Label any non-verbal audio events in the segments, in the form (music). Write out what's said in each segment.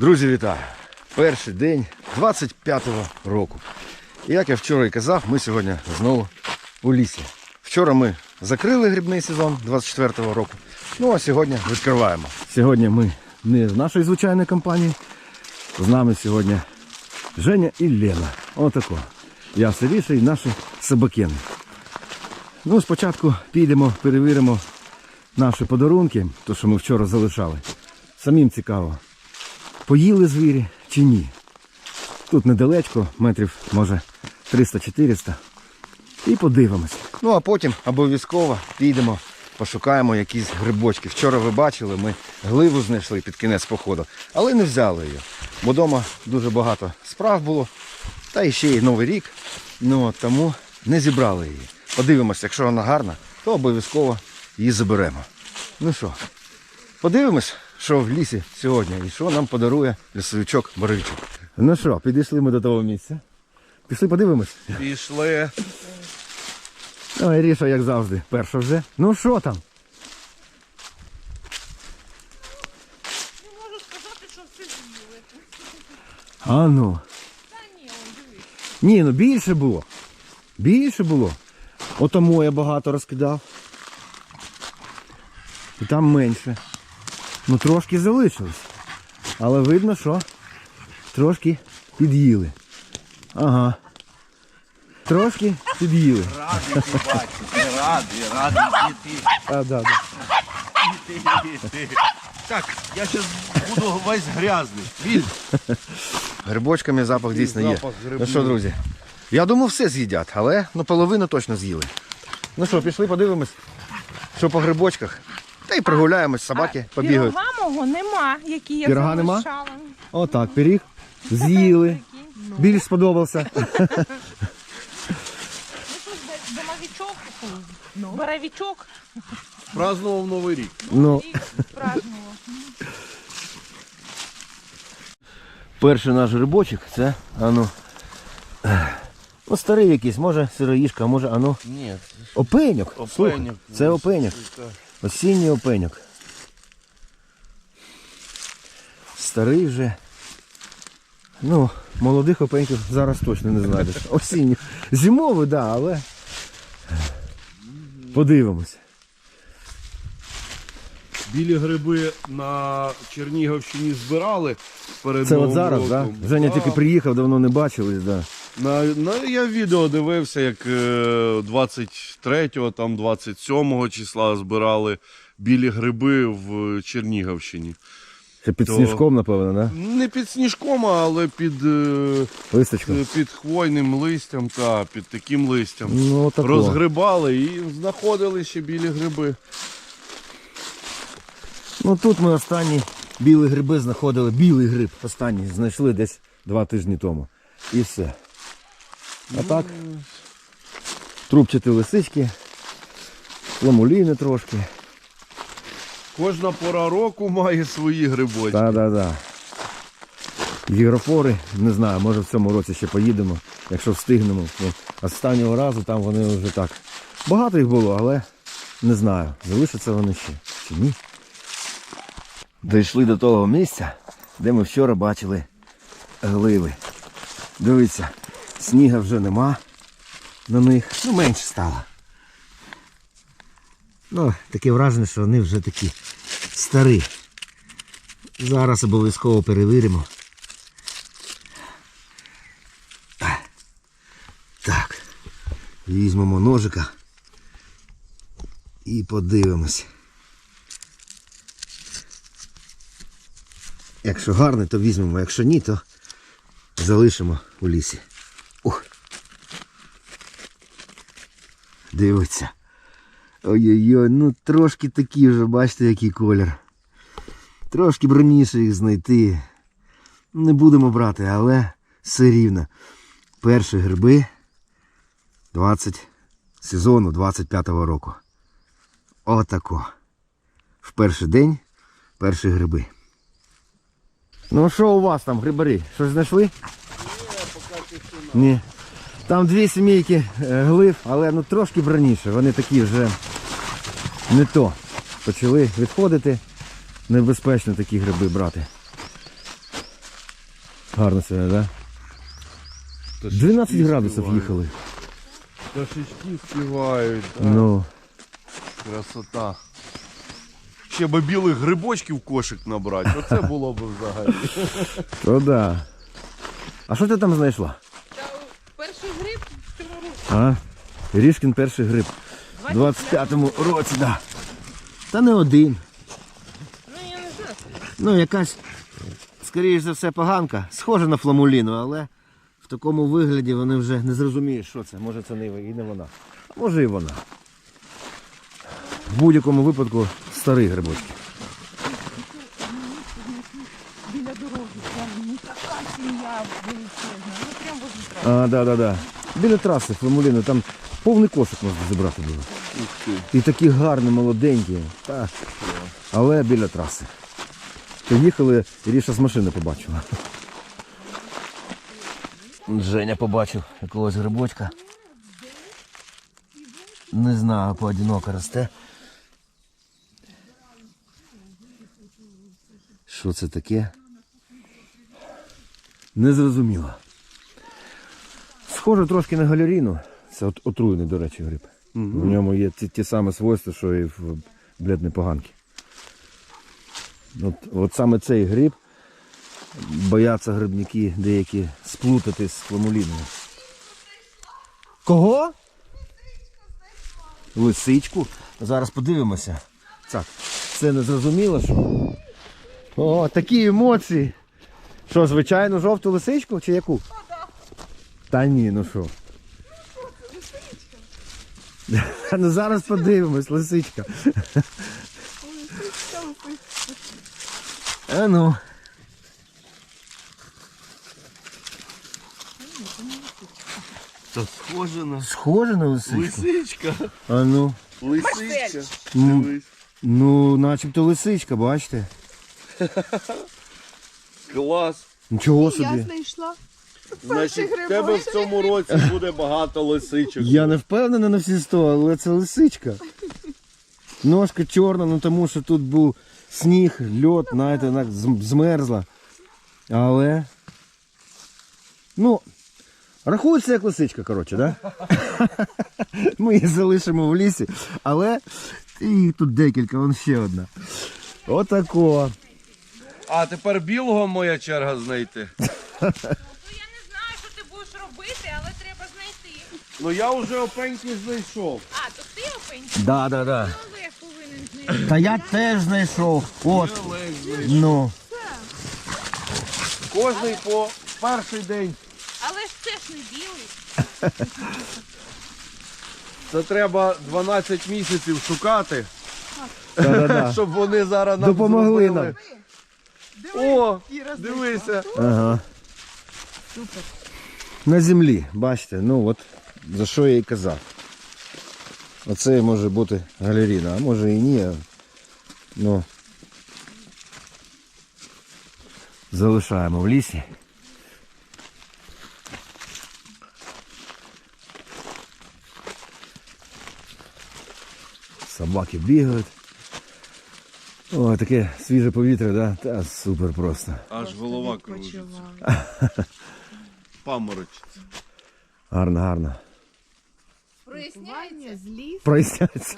Друзі, вітаю! Перший день 25-го року. І як я вчора і казав, ми сьогодні знову у лісі. Вчора ми закрили грибний сезон 24-го року. Ну а сьогодні відкриваємо. Сьогодні ми не з нашої звичайної компанії. З нами сьогодні Женя і Лена. Отако. Я Сиріша і наші собакени. Ну, спочатку підемо, перевіримо наші подарунки, то що ми вчора залишали. Самим цікаво, поїли звірі чи ні. Тут недалечко, метрів, може, 300-400. І подивимось. Ну а потім обов'язково підемо, пошукаємо якісь грибочки. Вчора ви бачили, ми гливу знайшли під кінець походу, але не взяли її. Бо вдома дуже багато справ було. Та і ще й Новий рік. Ну, тому не зібрали її. Подивимося, якщо вона гарна, то обов'язково її заберемо. Ну що, подивимось, що в лісі сьогодні і що нам подарує лісовичок Боровичок. Ну що, підійшли ми до того місця. Пішли подивимось. Пішли. Ой, Ріша, як завжди, перша вже. Ну що там? Не можу сказати, що все з'їли. А ну. Та ні, он дивись. Ні, ну більше було. Більше було. Отому я багато розкидав. І там менше. Ну трошки залишилось. Але видно, що трошки під'їли. Ага. Трошки під'їли. Радий ти бачити, радий, радий ти. А, да, да. ти, ти, ти. Так, я зараз буду весь грязний. Грибочками запах дійсно є. запах Ну грибів. що, друзі? Я думав, все з'їдять, але ну, половину точно з'їли. Ну що, пішли подивимось, що по грибочках. Та й прогуляємось, собаки побігають. Пірога мого нема, який я Пірога нема? залишала. Отак, пиріг. З'їли. Більш сподобався. Ну (laughs) домовичок, ну. боровичок Празднував Новий рік. Ну, і празднував. перший наш грибочок це, ану. Ну, старий якийсь, може сироїшка, може, ану. Ні, Опеньок. Слухай, Опеньок. це опеньок. Осінній опеньок. Старий вже. Ну, молодих опеньків зараз точно не знайдеш. (laughs) Осінній. Зимовий, так, да, але. Подивимось. Білі гриби на Чернігівщині збирали перед Це от Новим зараз, так? роком. Да? Женя тільки приїхав, давно не бачились, да. На, на, я відео дивився, як е, 23-го, там 27-го числа збирали білі гриби в Чернігівщині. Ще під То- сніжком, напевно, да? Не під сніжком, але під, е, Листочком. під хвойним листям та під таким листям. Ну, тако. Розгрибали і знаходили ще білі гриби. Ну тут ми останні білі гриби знаходили. Білий гриб останній знайшли десь два тижні тому. І все. А так, трубчаті лисички, ламуліни трошки. Кожна пора року має свої грибочки. Так, так, так. Гігрофори, не знаю, може в цьому році ще поїдемо, якщо встигнемо. Ну, Останнього разу там вони вже так. Багато їх було, але не знаю, залишаться вони ще чи ні. Дійшли до того місця, де ми вчора бачили гливи. Дивіться, сніга вже нема на них, ну менше стало. Ну, таке враження, що вони вже такі старі. Зараз обов'язково перевіримо. Так. Візьмемо ножика і подивимось. Якщо гарний, то візьмемо, якщо ні, то залишимо у лісі. Ух. Дивиться. Ой-ой-ой, ну трошки такі вже, бачите, який колір. Трошки б раніше їх знайти. Не будемо брати, але все рівно. Перші гриби 20 сезону 25-го року. Отако. В перший день перші гриби. Ну що у вас там, грибарі? Щось знайшли? Ні. Там дві сімейки е, глив, але ну трошки б раніше. Вони такі вже не то. Почали відходити. Небезпечно такі гриби брати. Гарно сьогодні, так? Да? 12 градусів їхали. Пташечки співають. да. Ну, Красота. Ще би білих грибочків кошик набрати. Оце було б взагалі. (laughs) то да. А що ти там знайшла? Та перший гриб в цьому році. А? Рішкін перший гриб. У 25-му році, да. Та не один. Ну я не знаю. Ну, якась, скоріш за все, поганка. Схожа на фламуліну, але в такому вигляді вони вже не зрозуміють, що це. Може це не і не вона. А може і вона. В будь-якому випадку старий грибочки. Біля дороги. Там ну така сім'я величезна. Ну прям возле. А, да, да, да. Біля траси фламуліну, там повний кошик можна зібрати було. І такі гарні, молоденькі. Та. Але біля траси. Поїхали, і Ріша з машини побачила. Женя побачив якогось грибочка. Не знаю, поодиноко росте. Що це таке? Незрозуміло. Схоже трошки на галеріну. Це от, отруєний, до речі, гриб. В ньому є ті, ті самі свойства, що і в бледної поганки. От, от саме цей гриб бояться грибники деякі сплутати з фламуліною. Кого? Лисичку. Зараз подивимося. Так, це не зрозуміло, що. О, такі емоції. Що, звичайно, жовту лисичку чи яку? Та ні, ну що. (laughs) Ну зараз подивимось, лисичка. А ну. Та схоже на Схоже на лисичку? лисичка. А ну. Лисичка. Ну, Дивись. ну, начебто лисичка, бачите? Клас. Нічого Я знайшла. Значить, в тебе в цьому році буде багато лисичок. Я не впевнений на всі сто, але це лисичка. Ножка чорна, ну тому що тут був сніг, льод, знаєте, вона змерзла. Але. Ну, рахується як лисичка, коротше, да? (laughs) Ми її залишимо в лісі, але і тут декілька, вон ще одна. Отако. А тепер білого моя черга знайти. Ну я не знаю, що ти будеш робити, але треба знайти. Ну я вже опеньки знайшов. А, то ти опинь. Да, да, да. Олег повинен знайти. Та я теж знайшов. От. Ну. Кожний по перший день. Але ж це ж не білий. Це треба 12 місяців шукати, Да-да-да. (laughs) щоб вони зараз нам Допомогли зробили. О, дивися. Ага. На землі, бачите, ну от за що я і казав. Оце може бути галеріна, а може і ні. Ну. Залишаємо в лісі. Собаки бігають. О, таке свіже повітря, да? Та супер просто. Аж голова кружиться. (laughs) Паморочиться. Гарно, гарно. Проясняється. з лісу. Проясняється.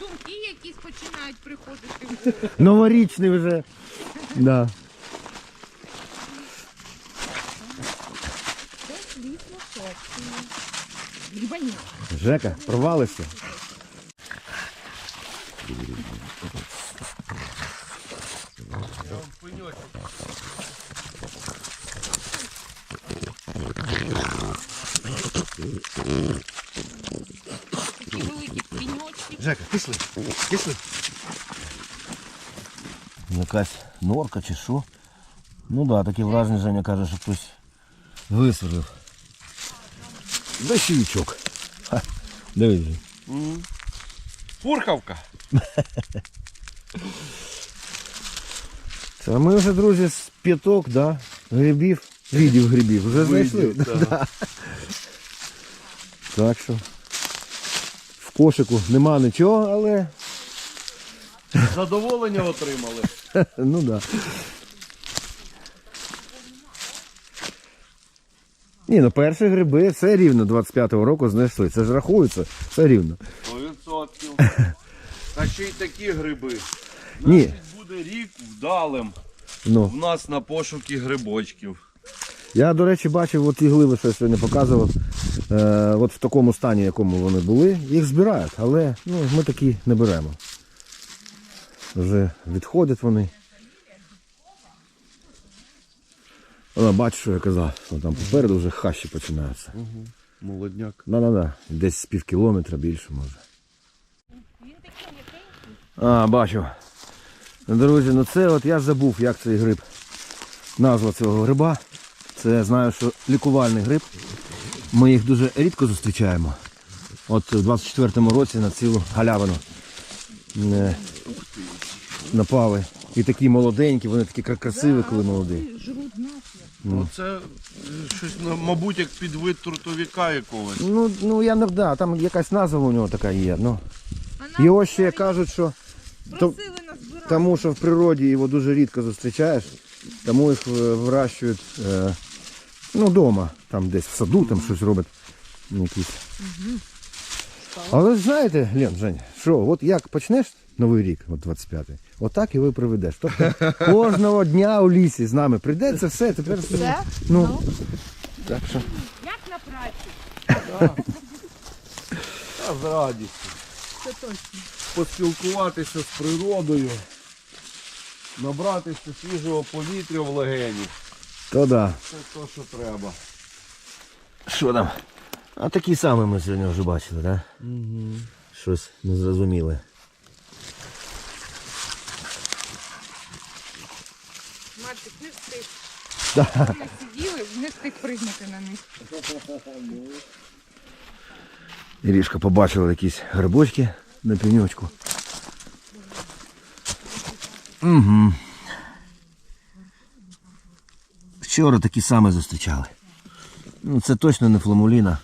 Думки якісь починають приходити в голову. Новорічний вже. Да. Грибані. Жека, провалився. Такі пішли. Пішли. Якась норка чи що? Ну так, да, таке враження, Женя каже, що хтось висадив. Дощовичок. Ха, Дивись. же. Пурхавка. (laughs) Це ми вже, друзі, з п'яток, да, грибів, видів грибів, вже знайшли. Видів, да. (laughs) Так що В кошику нема нічого, але Задоволення отримали. (laughs) Ну да. Ні, ну перші гриби все рівно 25-го року знайшли. Це ж рахується, все рівно. 100%. (laughs) Та ще й такі гриби. Ні. Значить, буде рік вдалим Ну. в нас на пошуки грибочків. Я, до речі, бачив от ті гливи, що я сьогодні показував. Е, от в такому стані, якому вони були, їх збирають, але ну, ми такі не беремо. Вже відходять вони. Вона бачиш, що я казав, Вон там попереду вже хащі починаються. Молодняк. Да-да-да, десь з пів кілометра більше може. А, бачу. Друзі, ну це от я забув, як цей гриб. Назва цього гриба. Це знаю, що лікувальний гриб. Ми їх дуже рідко зустрічаємо. От у 24-му році на цілу галявину е, напали. І такі молоденькі, вони такі красиві, коли молоді. Ну це е, щось, ну, мабуть, як підвид трутовіка якогось. Ну, ну я не да, там якась назва у нього така є. Ну. Його ще кажуть, що то-. Тому що в природі його дуже рідко зустрічаєш, тому їх е, вирощують е, ну, вдома, там десь в саду там щось роблять. Якісь. Але ж знаєте, Лен, Жень, що, от як почнеш Новий рік, от 25-й, отак і ви приведеш. Тобто кожного дня у лісі з нами прийде це все, тепер Все? Ну, так що. Як на праці? Та з радістю. Це точно. Поспілкуватися з природою, набратися свіжого повітря в легені. То да. Це те, що треба. Що там? А такі самі ми сьогодні вже бачили, так? Да? Угу. Щось незрозуміле. Мальчик не встиг. Да. Ми сиділи, не встиг пригнути на них. Ірішка побачила якісь грибочки на пеньочку. Угу. Вчора такі самі зустрічали. Ну, це точно не фламуліна.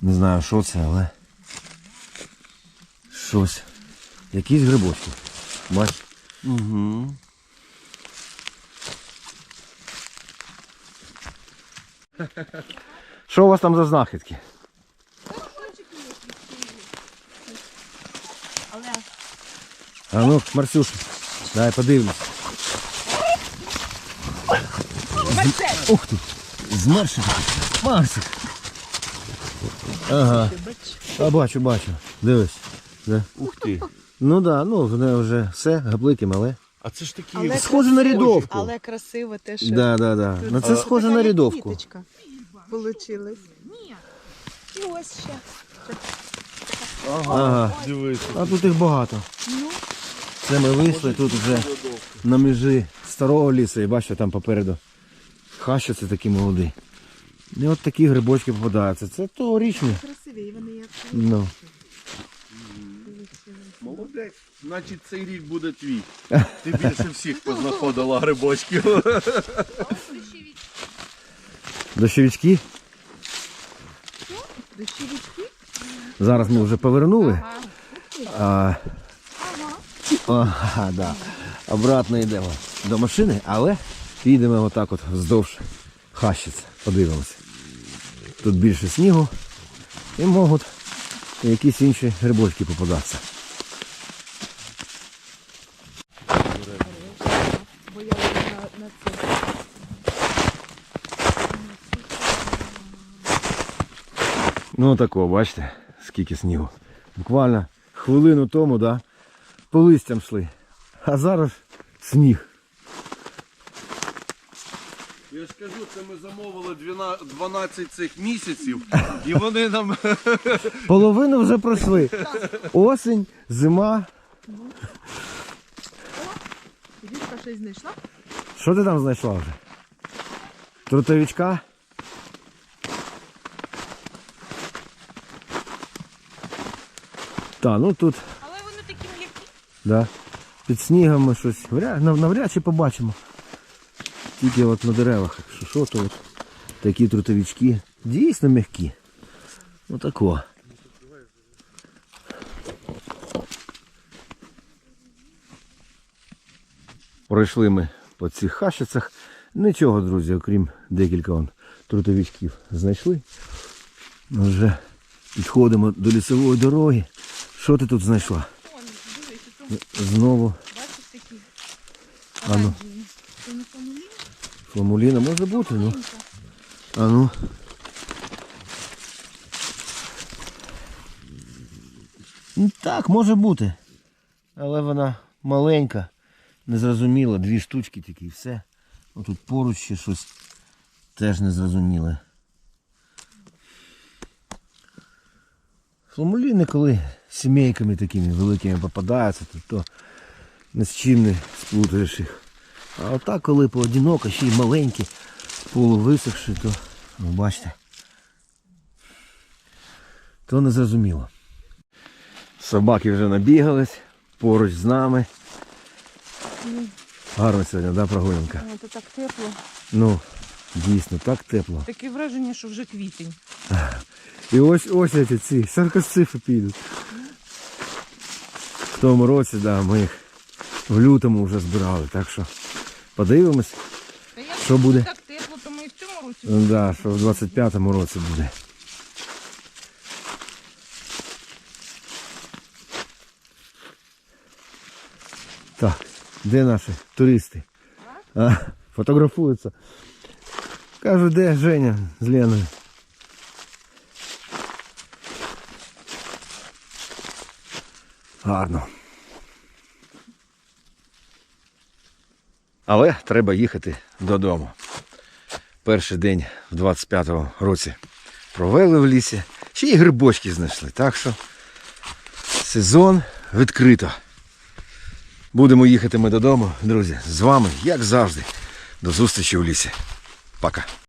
Не знаю, що це, але щось. Якісь грибочки. Бач. Угу. (laughs) Що у вас там за знахідки? Але А ну, Марсюш, дай подивлюсь. З- Ух ти! Змершик. Марсик. Ага. А бачу, бачу. Дивись. Да. Ух ти. Ну да, ну в неї вже все, габлики мале. А це ж такі. Але Схоже на рядовку. Але красиво те, що Да, да, да. Ну це схоже на рядовку. Получилось. Ні. І ось ще. Ага. Дивись. А тут їх багато. Ну, Це ми вийшли тут вже на межі старого лісу і бачите, там попереду хащаться такі молоді. І от такі грибочки попадаються. Це тогорічні. красиві, вони як. Ну. Молодець. Значить цей рік буде твій. Ти більше всіх познаходила грибочків. Дощовички. Дощовички? Зараз ми вже повернули. Ага. А, ага, да. Обратно йдемо до машини, але підемо отак от вздовж хащиць. Подивимося. Тут більше снігу і можуть якісь інші грибочки попадатися. Ну такого, бачите, скільки снігу. Буквально хвилину тому, да, по листям йшли. А зараз сніг. Я ж кажу, це ми замовили 12 12 цих місяців, і вони нам (laughs) Половину вже пройшли. Осень, зима. Дівка щось знайшла? Що ти там знайшла вже? Трутовичка? Та, ну тут, Але вони такі м'які. да, під снігом ми щось вряд, навряд чи побачимо. Тільки от на деревах, якщо що, то от такі трутовички дійсно м'які. Отако. Пройшли ми по цих хащицях. Нічого, друзі, окрім декілька вон, трутовичків знайшли. Вже підходимо до лісової дороги. Що ти тут знайшла? Знову бачиш такі А ну. оранжеві. Це не помилі? Фламуліна може бути, ну. А ну. Ну, Так, може бути. Але вона маленька, незрозуміла, дві штучки тільки і все. Отут поруч ще щось теж незрозуміле. Фламуліни, коли сімейками такими великими попадаються, то, то ні з чим не сплутаєш їх. А отак, коли поодиноко, ще й маленькі, полувисохші, то ну, бачите, то не зрозуміло. Собаки вже набігались поруч з нами. Гарно сьогодні, да, прогулянка? О, Це так тепло. Ну, дійсно, так тепло. Таке враження, що вже квітень. І ось ось ці, ці саркоцифи підуть. В тому році, да, ми їх в лютому вже збирали, так що подивимось, Та я Що буде? Так тепло, то ми і в цьому році. ну, да, що в 25-му році буде. Так, де наші туристи? А, фотографуються. Кажуть, де Женя з Леною? Гарно. Але треба їхати додому. Перший день в 25-му році провели в лісі. Ще й грибочки знайшли. Так що сезон відкрито. Будемо їхати ми додому, друзі. З вами, як завжди. До зустрічі у лісі. Пока.